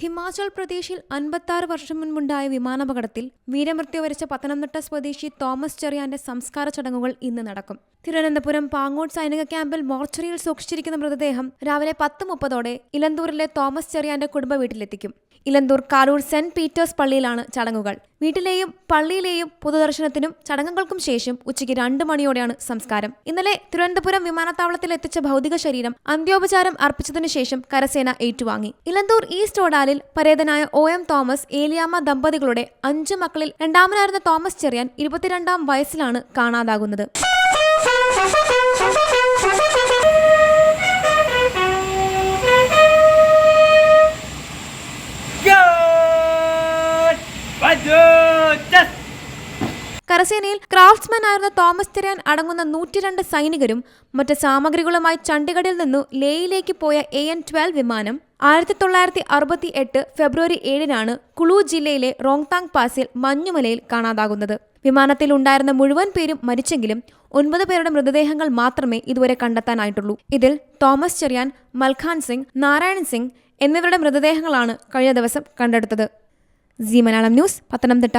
ഹിമാചൽ പ്രദേശിൽ അൻപത്തി വർഷം മുൻപുണ്ടായ വിമാനാപകടത്തിൽ വീരമൃത്യു വരിച്ച പത്തനംതിട്ട സ്വദേശി തോമസ് ചെറിയാന്റെ സംസ്കാര ചടങ്ങുകൾ ഇന്ന് നടക്കും. തിരുവനന്തപുരം പാങ്ങോട് സൈനിക ക്യാമ്പിൽ മോർച്ചറിയിൽ സൂക്ഷിച്ചിരിക്കുന്ന മൃതദേഹം രാവിലെ പത്ത് മുപ്പതോടെ ഇലന്തൂരിലെ തോമസ് ചെറിയാന്റെ കുടുംബ വീട്ടിലെത്തിക്കും. ഇലന്തൂർ കാരൂർ സെന്റ് പീറ്റേഴ്സ് പള്ളിയിലാണ് ചടങ്ങുകൾ. വീട്ടിലെയും പള്ളിയിലെയും പൊതുദർശനത്തിനും ചടങ്ങുകൾക്കും ശേഷം ഉച്ചയ്ക്ക് രണ്ട് മണിയോടെയാണ് സംസ്കാരം. ഇന്നലെ തിരുവനന്തപുരം വിമാനത്താവളത്തിൽ എത്തിച്ച ഭൗതിക ശരീരം അന്ത്യോപചാരം അർപ്പിച്ചതിനു ശേഷം കരസേന ഏറ്റുവാങ്ങി. ഇലന്തൂർ ഈസ്റ്റ് ഓടാലിൽ പരേതനായ ഒ എം തോമസ് ഏലിയാമ്മ ദമ്പതികളുടെ അഞ്ചു മക്കളിൽ രണ്ടാമനായിരുന്ന തോമസ് ചെറിയാൻ ഇരുപത്തിരണ്ടാം വയസ്സിലാണ് കാണാതാകുന്നത്. Good! കരസേനയിൽ ക്രാഫ്റ്റ്സ്മാൻ ആയിരുന്ന തോമസ് ചെറിയാൻ അടങ്ങുന്ന നൂറ്റിരണ്ട് സൈനികരും മറ്റ് സാമഗ്രികളുമായി ചണ്ഡീഗഡിൽ നിന്നു ലേയിലേക്ക് പോയ എ എൻ ട്വൽവ് വിമാനം ആയിരത്തി തൊള്ളായിരത്തി അറുപത്തി എട്ട് ഫെബ്രുവരി ഏഴിനാണ് കുളു ജില്ലയിലെ റോങ്താങ് പാസിൽ മഞ്ഞുമലയിൽ കാണാതാകുന്നത്. വിമാനത്തിൽ ഉണ്ടായിരുന്ന മുഴുവൻ പേരും മരിച്ചെങ്കിലും ഒൻപത് പേരുടെ മൃതദേഹങ്ങൾ മാത്രമേ ഇതുവരെ കണ്ടെത്താനായിട്ടുള്ളൂ. ഇതിൽ തോമസ് ചെറിയാൻ മൽഖാൻ സിംഗ് നാരായണൻ സിംഗ് എന്നിവരുടെ മൃതദേഹങ്ങളാണ് കഴിഞ്ഞ ദിവസം കണ്ടെടുത്തത്. ജി മലയാളം ന്യൂസ് പത്തനംതിട്ട.